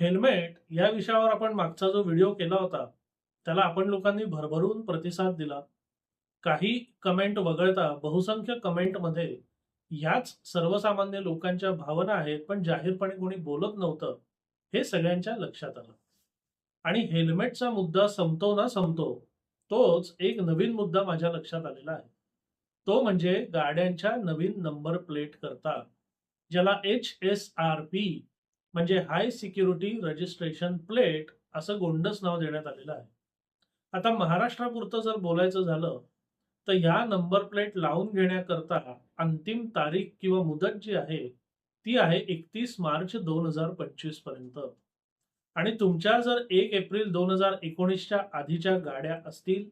Helmet या विषयावर आपण मागचा जो व्हिडिओ केला होता त्याला आपण लोकांनी भरभरून प्रतिसाद दिला. काही कमेंट वगळता बहुसंख्य कमेंटमध्ये याच सर्वसामान्य लोकांच्या भावना आहेत पण जाहीरपणे कोणी बोलत नव्हतं हे सगळ्यांच्या लक्षात आलं. आणि हेल्मेटचा मुद्दा संपतो ना संपतो तोच एक नवीन मुद्दा माझ्या लक्षात आलेला आहे. तो म्हणजे गाड्यांच्या नवीन नंबर प्लेट करता ज्याला एच एस आर पी म्हणजे हाय सिक्युरिटी रजिस्ट्रेशन प्लेट असं गोंडस नाव देण्यात आलेलं आहे. आता महाराष्ट्रापुरतं जर बोलायचं झालं तर ह्या नंबर प्लेट लावून घेण्याकरता अंतिम तारीख किंवा मुदत जी आहे ती आहे एकतीस मार्च दोन हजार पंचवीसपर्यंत. आणि तुमच्या जर एक एप्रिल दोन हजार एकोणीसच्या आधीच्या गाड्या असतील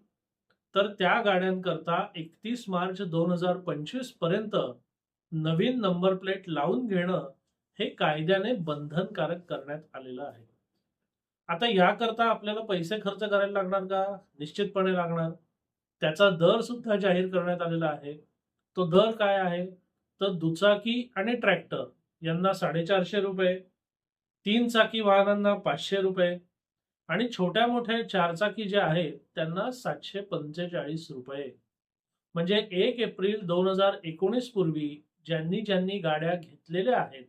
तर त्या गाड्यांकरता एकतीस मार्च दोन हजार पंचवीसपर्यंत नवीन नंबर प्लेट लावून घेणं हे कायद्याने बंधनकारक करण्यात आलेलं आहे. आता याकरता आपल्याला पैसे खर्च करायला लागणार का? निश्चितपणे लागणार. त्याचा दर सुद्धा जाहीर करण्यात आलेला आहे. तो दर काय आहे? तर दुचाकी आणि ट्रॅक्टर यांना साडेचारशे रुपये तीन चाकी वाहनांना पाचशे रुपये आणि छोट्या मोठ्या चारचाकी जे आहेत त्यांना सातशे पंचेचाळीस रुपये. म्हणजे एक एप्रिल दोन हजार एकोणीस पूर्वी ज्यांनी ज्यांनी गाड्या घेतलेल्या आहेत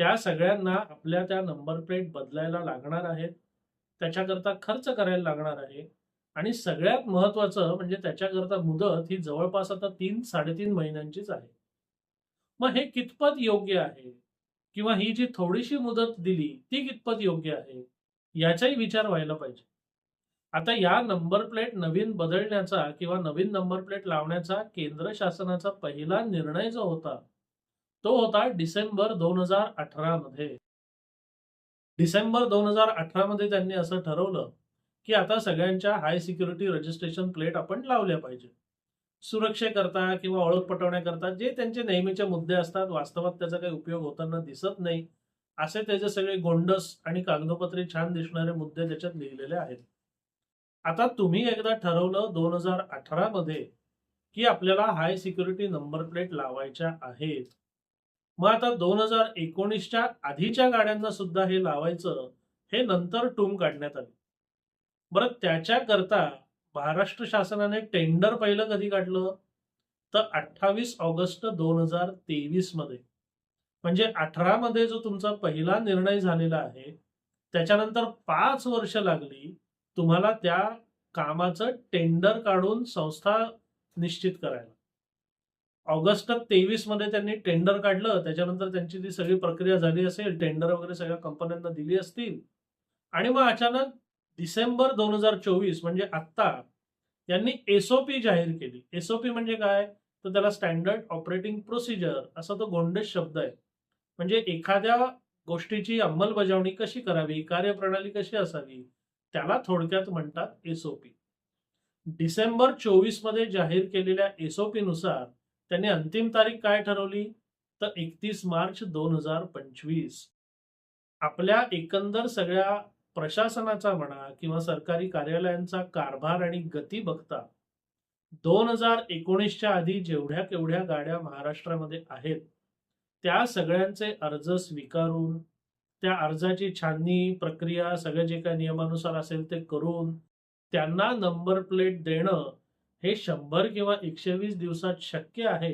त्या सगळ्यांना आपल्या त्या नंबर प्लेट बदलायला लागणार आहेत. त्याच्याकरता खर्च करायला लागणार आहे. आणि सगळ्यात महत्वाचं म्हणजे त्याच्याकरता मुदत ही जवळपास आता तीन साडेतीन महिन्यांचीच आहे. मग हे कितपत योग्य आहे? किंवा ही जी थोडीशी मुदत दिली ती कितपत योग्य आहे? याचाही विचार व्हायला पाहिजे. आता या नंबर प्लेट नवीन बदलण्याचा किंवा नवीन नंबर प्लेट लावण्याचा केंद्र शासनाचा पहिला निर्णय जो होता तो होता डिसेंबर दोन हजार अठरा मध्ये. डिसेंबर दोन हजार अठरा मध्ये त्यांनी असं ठरवलं की आता सगळ्यांच्या हाय सिक्युरिटी रजिस्ट्रेशन प्लेट आपण लावल्या पाहिजे सुरक्षेकरता किंवा ओळख पटवण्याकरता जे त्यांचे नेहमीचे मुद्दे असतात वास्तवात त्याचा काही उपयोग होताना दिसत नाही असे त्याचे सगळे गोंडस आणि कागदोपत्री छान दिसणारे मुद्दे त्याच्यात लिहिलेले आहेत. आता तुम्ही एकदा ठरवलं दोन हजार अठरा मध्ये की आपल्याला हाय सिक्युरिटी नंबर प्लेट लावायच्या आहेत. मग आता दोन हजार एकोणीसच्या आधीच्या गाड्यांना सुद्धा हे लावायचं हे नंतर टूम काढण्यात आले. बरं त्याच्याकरता महाराष्ट्र शासनाने टेंडर पहिलं कधी काढलं? तर अठ्ठावीस ऑगस्ट दोन हजार तेवीसमध्ये म्हणजे अठरा मध्ये जो तुमचा पहिला निर्णय झालेला आहे त्याच्यानंतर पाच वर्ष लागली तुम्हाला त्या कामाचं टेंडर काढून संस्था निश्चित करायला. ऑगस्ट तेवीसमध्ये त्यांनी टेंडर काढलं त्याच्यानंतर त्यांची ती सगळी प्रक्रिया झाली असेल टेंडर वगैरे सगळ्या कंपन्यांना दिली असतील. आणि मग अचानक डिसेंबर दोन हजार चोवीस म्हणजे आत्ता त्यांनी एसओपी जाहीर केली. एसओपी म्हणजे काय? तर त्याला स्टँडर्ड ऑपरेटिंग प्रोसिजर असा तो गोंडस शब्द आहे. म्हणजे एखाद्या गोष्टीची अंमलबजावणी कशी करावी कार्यप्रणाली कशी असावी त्याला थोडक्यात म्हणतात एसओपी डिसेंबर चोवीसमध्ये जाहीर केलेल्या एसओपी नुसार त्यांनी अंतिम तारीख काय ठरवली? तर एकतीस मार्च दोन हजार पंचवीस. आपल्या एकंदर सगळ्या प्रशासनाचा म्हणा किंवा सरकारी कार्यालयांचा कारभार आणि गती बघता दोन हजार एकोणीसच्या आधी जेवढ्या केवढ्या गाड्या महाराष्ट्रामध्ये आहेत त्या सगळ्यांचे अर्ज स्वीकारून त्या अर्जाची छाननी प्रक्रिया सगळं जे काही नियमानुसार असेल ते करून त्यांना नंबर प्लेट देणं हे शंभर किंवा एकशे वीस दिवसात शक्य आहे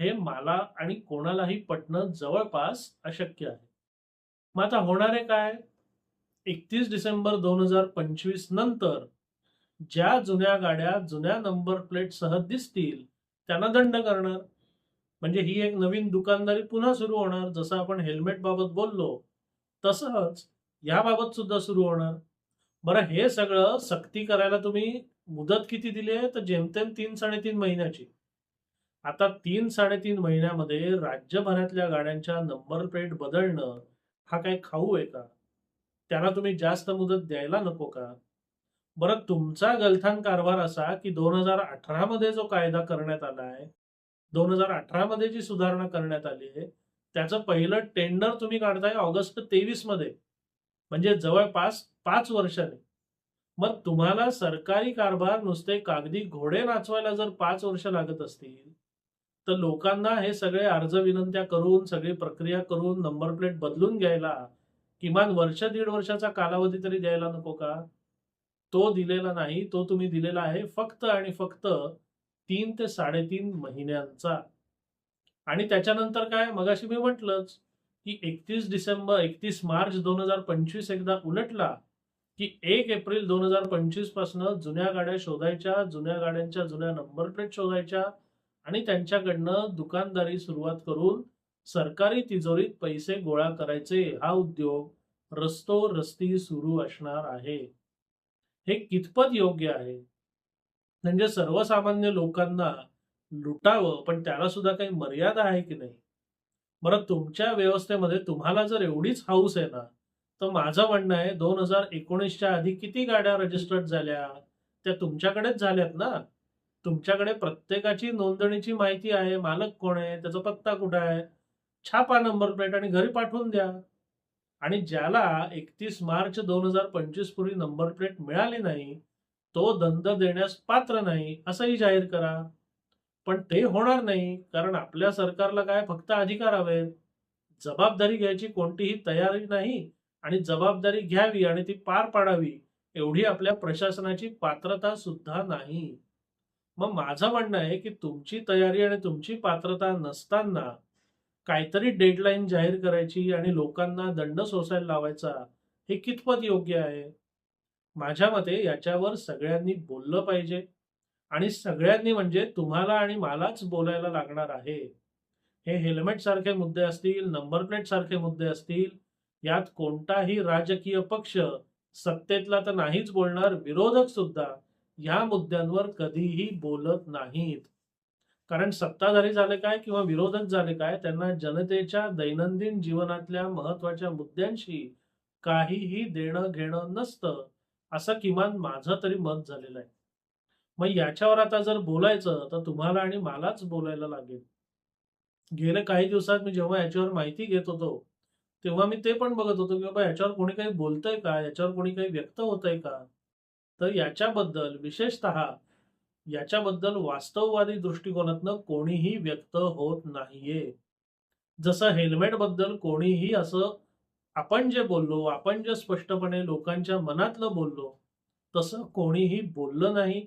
हे मला आणि कोणालाही पटणं जवळपास अशक्य आहे. मग आता होणार आहे काय? एकतीस डिसेंबर दोन हजार पंचवीस नंतर ज्या जुन्या गाड्या जुन्या नंबर प्लेट सह दिसतील त्यांना दंड करणार. म्हणजे ही एक नवीन दुकानदारी पुन्हा सुरू होणार. जसं आपण हेल्मेट बाबत बोललो तसंच याबाबत सुद्धा सुरू होणार. बरं हे सगळं सक्ती करायला तुम्ही मुदत किती दिली आहे? तर जेमतेम तीन साडेतीन महिन्याची. आता तीन साडेतीन महिन्यामध्ये राज्यभरातल्या गाड्यांच्या नंबर प्लेट बदलणं हा काय खाऊ आहे का? त्याला तुम्ही जास्त मुदत द्यायला नको का? बरं तुमचा गलथान कारभार असा की दोन हजार अठरा मध्ये जो कायदा करण्यात आला आहे दोन हजार अठरा मध्ये जी सुधारणा करण्यात आली आहे त्याचं पहिलं टेंडर तुम्ही काढताय ऑगस्ट तेवीसमध्ये म्हणजे जवळपास पाच वर्षाने. मग तुम्हाला सरकारी कारभार नुसते कागदी घोडे नाचवायला जर पाच वर्ष लागत असतील तर लोकांना हे सगळे अर्ज विनंत्या करून सगळी प्रक्रिया करून नंबर प्लेट बदलून घ्यायला किमान वर्ष दीड वर्षाचा कालावधी तरी द्यायला नको का? तो दिलेला नाही तो तुम्ही दिलेला आहे फक्त आणि फक्त तीन ते साडेतीन महिन्यांचा. आणि त्याच्यानंतर काय? मगाशी मी म्हटलंच की एकतीस डिसेंबर एकतीस मार्च दोन हजार पंचवीस एकदा उलटला की एक एप्रिल दोन हजार पंचवीसपासून जुन्या गाड्या शोधायच्या जुन्या गाड्यांच्या जुन्या नंबर प्लेट शोधायच्या आणि त्यांच्याकडनं दुकानदारी सुरुवात करून सरकारी तिजोरीत पैसे गोळा करायचे हा उद्योग रस्तो रस्ती सुरू असणार आहे. हे कितपत योग्य आहे? म्हणजे सर्वसामान्य लोकांना लुटावं पण त्याला सुद्धा काही मर्यादा आहे की नाही? बरं तुमच्या व्यवस्थेमध्ये तुम्हाला जर एवढीच हाऊस आहे ना तर माझं म्हणणं आहे दोन हजार एकोणीसच्या आधी किती गाड्या रजिस्टर्ड झाल्या? त्या तुमच्याकडेच झाल्यात ना? तुमच्याकडे प्रत्येकाची नोंदणीची माहिती आहे मालक कोण आहे त्याचा पत्ता कुठं आहे? छापा नंबर प्लेट आणि घरी पाठवून द्या. आणि ज्याला एकतीस मार्च दोन हजार पंचवीस पूर्वी नंबर प्लेट मिळाली नाही तो दंड देण्यास पात्र नाही असंही जाहीर करा. पण ते होणार नाही कारण आपल्या सरकारला काय फक्त अधिकार हवेत? जबाबदारी घ्यायची कोणतीही तयारी नाही आणि जबाबदारी घ्यावी आणि ती पार पाडावी एवढी आपल्या प्रशासनाची पात्रता सुद्धा नाही. मग माझं म्हणणं आहे की तुमची तयारी आणि तुमची पात्रता नसताना काहीतरी डेडलाईन जाहीर करायची आणि लोकांना दंड सोसायला लावायचा हे कितपत योग्य आहे? माझ्या मते याच्यावर सगळ्यांनी बोललं पाहिजे आणि सगळ्यांनी म्हणजे तुम्हाला आणि मलाच बोलायला लागणार आहे. हे हेल्मेट सारखे मुद्दे असतील नंबर प्लेट सारखे मुद्दे असतील यात कोणताही राजकीय पक्ष सत्तेतला तर नाहीच बोलणार विरोधक सुद्धा या मुद्द्यांवर कधीही बोलत नाहीत. कारण सत्ताधारी झाले काय किंवा विरोधक झाले काय त्यांना जनतेच्या दैनंदिन जीवनातल्या महत्त्वाच्या मुद्द्यांशी काहीही देणं घेणं नसतं असं किमान माझं तरी मत झालेलं आहे. मग याच्यावर आता जर बोलायचं तर तुम्हाला आणि मलाच बोलायला लागेल. गेल्या काही दिवसात मी जेव्हा याच्यावर माहिती घेत होतो तेव्हा मी ते पण बघत होतो की बाबा याच्यावर कोणी काही बोलतंय का? याच्यावर कोणी काही व्यक्त होतंय का? तर याच्याबद्दल विशेषत याच्याबद्दल वास्तववादी दृष्टिकोनातनं कोणीही व्यक्त होत नाहीये. जसं हेल्मेटबद्दल कोणीही असं आपण जे बोललो आपण जे स्पष्टपणे लोकांच्या मनातलं बोललो तसं कोणीही बोललं नाही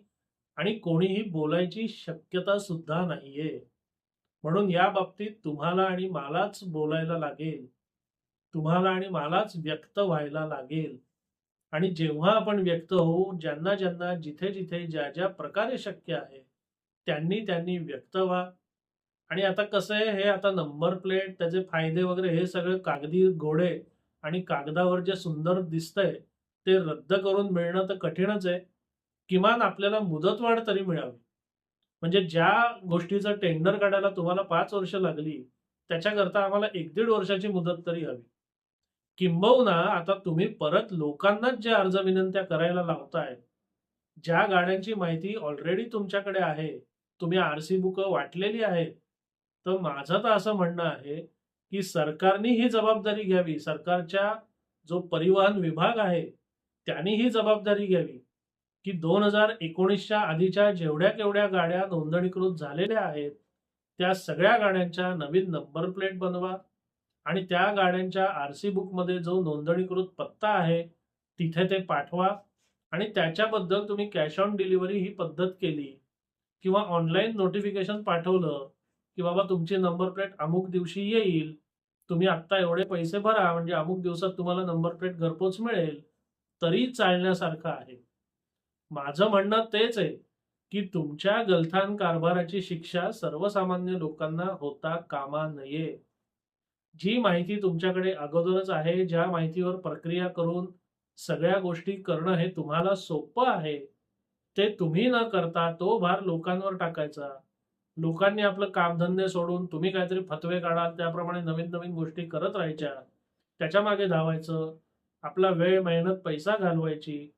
आणि कोणीही बोलायची शक्यता सुद्धा नाहीये. म्हणून या बाबतीत तुम्हाला आणि मलाच बोलायला लागेल. तुम्हाला आणि मलाच व्यक्त व्हायला लागेल. आणि जेव्हा आपण व्यक्त होऊ ज्यांना ज्यांना जिथे जिथे ज्या ज्या प्रकारे शक्य आहे त्यांनी त्यांनी व्यक्त व्हा. आणि आता कसं आहे हे आता नंबर प्लेट त्याचे फायदे वगैरे हे सगळे कागदी घोडे आणि कागदावर जे सुंदर दिसतंय ते रद्द करून मिळणं तर कठीणच आहे. किमान आपल्याला मुदतवाढ तरी मिळावी. म्हणजे ज्या गोष्टीचं टेंडर काढायला तुम्हाला पाच वर्ष लागली त्याच्याकरता आम्हाला एक दीड वर्षाची मुदत तरी हवी. किंबहुना आता तुम्ही परत लोकांनाच जे अर्ज विनंत्या करायला लावताय ज्या गाड्यांची माहिती ऑलरेडी तुमच्याकडे आहे तुम्ही आर सी बुक वाटलेली आहेत तर माझं तर असं म्हणणं आहे की सरकारने ही जबाबदारी घ्यावी. सरकारच्या जो परिवहन विभाग आहे त्यांनी ही जबाबदारी घ्यावी की दोन हजार एकोणीसच्या आधीच्या जेवढ्या केवढ्या गाड्या नोंदणीकृत झालेल्या आहेत त्या सगळ्या गाड्यांच्या नवीन नंबर प्लेट बनवा आणि त्या गाड्यांच्या आर सी बुकमध्ये जो नोंदणीकृत पत्ता आहे तिथे ते पाठवा. आणि त्याच्याबद्दल तुम्ही कॅश ऑन डिलिव्हरी ही पद्धत केली. किंवा ऑनलाईन नोटिफिकेशन पाठवलं की बाबा तुमची नंबर प्लेट अमुक दिवशी येईल तुम्ही आत्ता एवढे पैसे भरा म्हणजे अमुक दिवसात तुम्हाला नंबर प्लेट घरपोच मिळेल तरी चालण्यासारखं आहे. माझं म्हणणं तेच आहे की तुमच्या गलथान कारभाराची शिक्षा सर्वसामान्य लोकांना होता कामा नये. जी माहिती तुमच्याकडे अगोदरच आहे ज्या माहितीवर प्रक्रिया करून सगळ्या गोष्टी करणं हे तुम्हाला सोपं आहे ते तुम्ही न करता तो भार लोकांवर टाकायचा. लोकांनी आपलं कामधंदे सोडून तुम्ही काहीतरी फतवे काढाल त्याप्रमाणे नवीन नवीन गोष्टी करत राहायच्या. त्याच्यामागे धावायचं. आपला वेळ मेहनत पैसा घालवायची.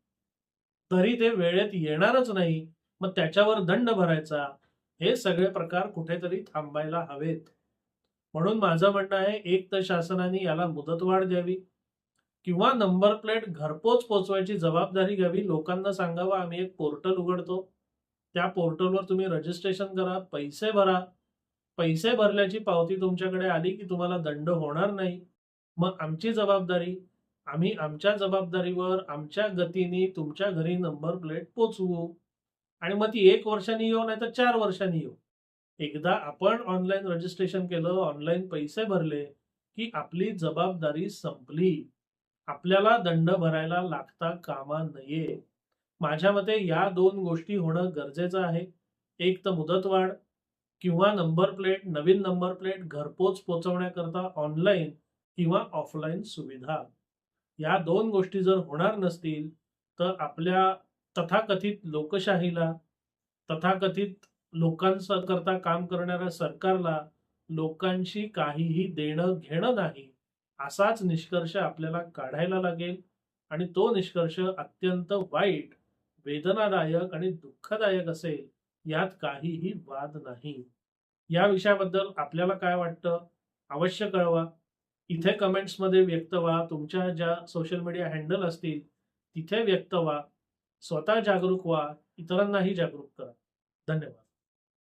तरी ते वेळेत येणारच नाही. मग त्याच्यावर दंड भरायचा. हे सगळे प्रकार कुठेतरी थांबायला हवेत. म्हणून माझं म्हणणं आहे एक तर शासनाने याला मुदतवाढ द्यावी किंवा नंबर प्लेट घरपोच पोचवायची जबाबदारी घ्यावी. लोकांना सांगावं आम्ही एक पोर्टल उघडतो. त्या पोर्टलवर तुम्ही रजिस्ट्रेशन करा पैसे भरा. पैसे भरल्याची पावती तुमच्याकडे आली की तुम्हाला दंड होणार नाही. मग आमची जबाबदारी आम्ही आमच्या जबाबदारीवर आमच्या गतीने तुमच्या घरी नंबर प्लेट पोचवू. आणि मग ती एक वर्षांनी येऊ नाही तर चार वर्षांनी येऊ. एकदा आपण ऑनलाईन रजिस्ट्रेशन केलं ऑनलाईन पैसे भरले की आपली जबाबदारी संपली. आपल्याला दंड भरायला लागता कामा नये. माझ्या मते या दोन गोष्टी होणं गरजेचं आहे. एक तर मुदतवाढ किंवा नंबर प्लेट नवीन नंबर प्लेट घरपोच पोचवण्याकरता ऑनलाईन किंवा ऑफलाईन सुविधा. या दोन गोष्टी जर होणार नसतील तर आपल्या तथाकथित लोकशाहीला तथाकथित लोकांकरता काम करणाऱ्या सरकारला लोकांशी काहीही देणं घेणं नाही असाच निष्कर्ष आपल्याला काढायला लागेल. आणि तो निष्कर्ष अत्यंत वाईट वेदनादायक आणि दुःखदायक असेल यात काहीही वाद नाही. या विषयाबद्दल आपल्याला काय वाटतं? अवश्य कळवा. इथे कमेंट्समध्ये व्यक्त व्हा. तुमच्या ज्या सोशल मीडिया हँडल असतील तिथे व्यक्त व्हा. स्वतः जागरूक व्हा. इतरांनाही जागरूक करा. धन्यवाद.